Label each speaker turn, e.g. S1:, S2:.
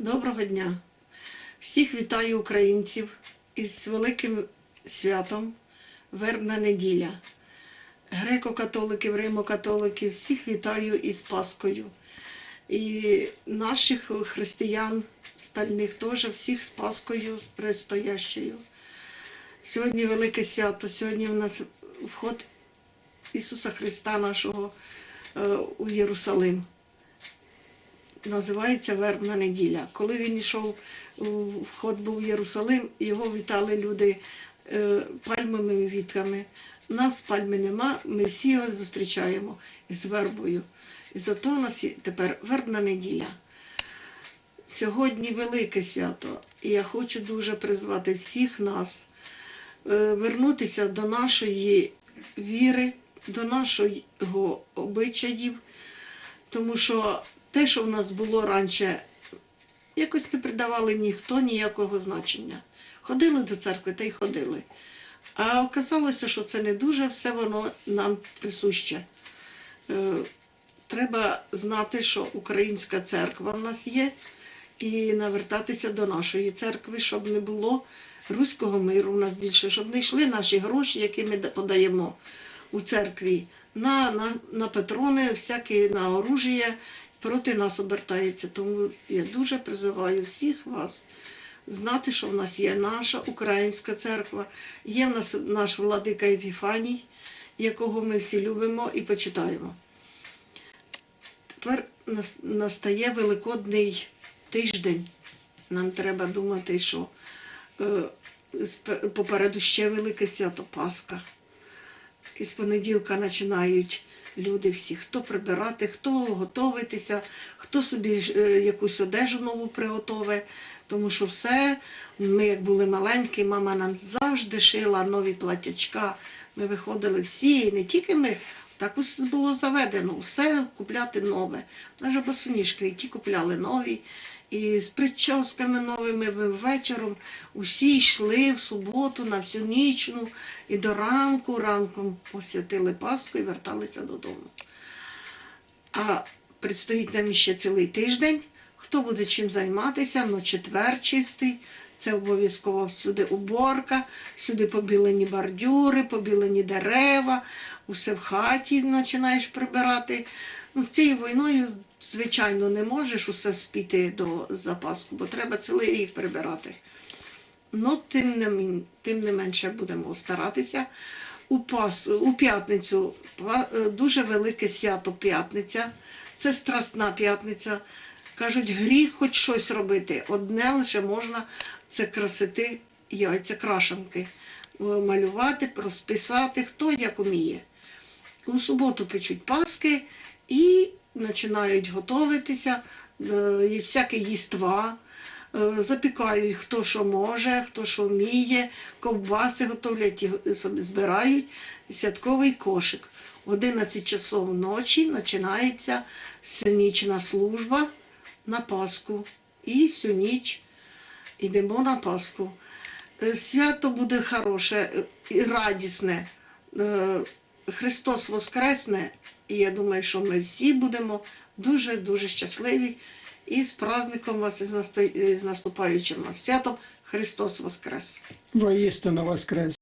S1: Доброго дня! Всіх вітаю українців із великим святом Вербна неділя. Греко-католиків, римо-католиків, всіх вітаю із Паскою. І наших християн стальних теж всіх з Паскою предстоящою. Сьогодні велике свято, сьогодні у нас вход Ісуса Христа нашого е, у Єрусалим називається Вербна неділя. Коли він йшов, вход був в Єрусалим, його вітали люди е, пальмовими вітками. Нас пальми нема, ми всі його зустрічаємо із вербою. І зато у нас тепер вербна неділя. Сьогодні велике свято, і я хочу дуже призвати всіх нас е, вернутися до нашої віри, до нашого обичаїв, тому що те, що в нас було раніше, якось не придавали ніхто ніякого значення. Ходили до церкви та й ходили. А оказалося, що це не дуже все воно нам присуще. Е, Треба знати, що українська церква в нас є, і навертатися до нашої церкви, щоб не було руського миру в нас більше, щоб не йшли наші гроші, які ми подаємо у церкві, на, на, на патрони, всякі на оружие, проти нас обертається. Тому я дуже призиваю всіх вас знати, що в нас є наша українська церква, є в нас наш владика Епіфаній, якого ми всі любимо і почитаємо. Тепер настає Великодний тиждень. Нам треба думати, що е, попереду ще велике свято Пасха. І з понеділка починають люди всі, хто прибирати, хто готуватися, хто собі е, якусь одежу нову приготове. Тому що все, ми як були маленькі, мама нам завжди шила нові платячка. Ми виходили всі, і не тільки ми, так ось було заведено, все купляти нове. Навіть босоніжки, і ті купляли нові. І з прическами новими ми вечором усі йшли в суботу на всю нічну і до ранку, ранком посвятили Пасху і верталися додому. А предстоїть нам ще цілий тиждень. Хто буде чим займатися, ну четвер чистий. Це обов'язково всюди уборка, всюди побілені бордюри, побілені дерева, усе в хаті починаєш прибирати. Ну, з цією війною, звичайно, не можеш усе вспіти до запаску, бо треба цілий рік прибирати. Ну, тим не, тим не менше будемо старатися. У, пас, у п'ятницю е, дуже велике свято п'ятниця. Це страсна п'ятниця. Кажуть, гріх хоч щось робити. Одне лише можна це красити яйця крашенки. Е, Малювати, розписати, хто як уміє. У суботу печуть паски і починають готуватися, е, і всяке їства. Е, Запікають хто що може, хто що вміє, ковбаси готовлять і собі збирають святковий кошик. В 11 часов ночі починається всенічна служба на Пасху. І всю ніч йдемо на Пасху. Е, Свято буде хороше е, і радісне. Е, Христос Воскресне, і я думаю, що ми всі будемо дуже-дуже щасливі. І з праздником вас, з наступаючим вас святом Христос Воскрес!
S2: Воістину воскрес.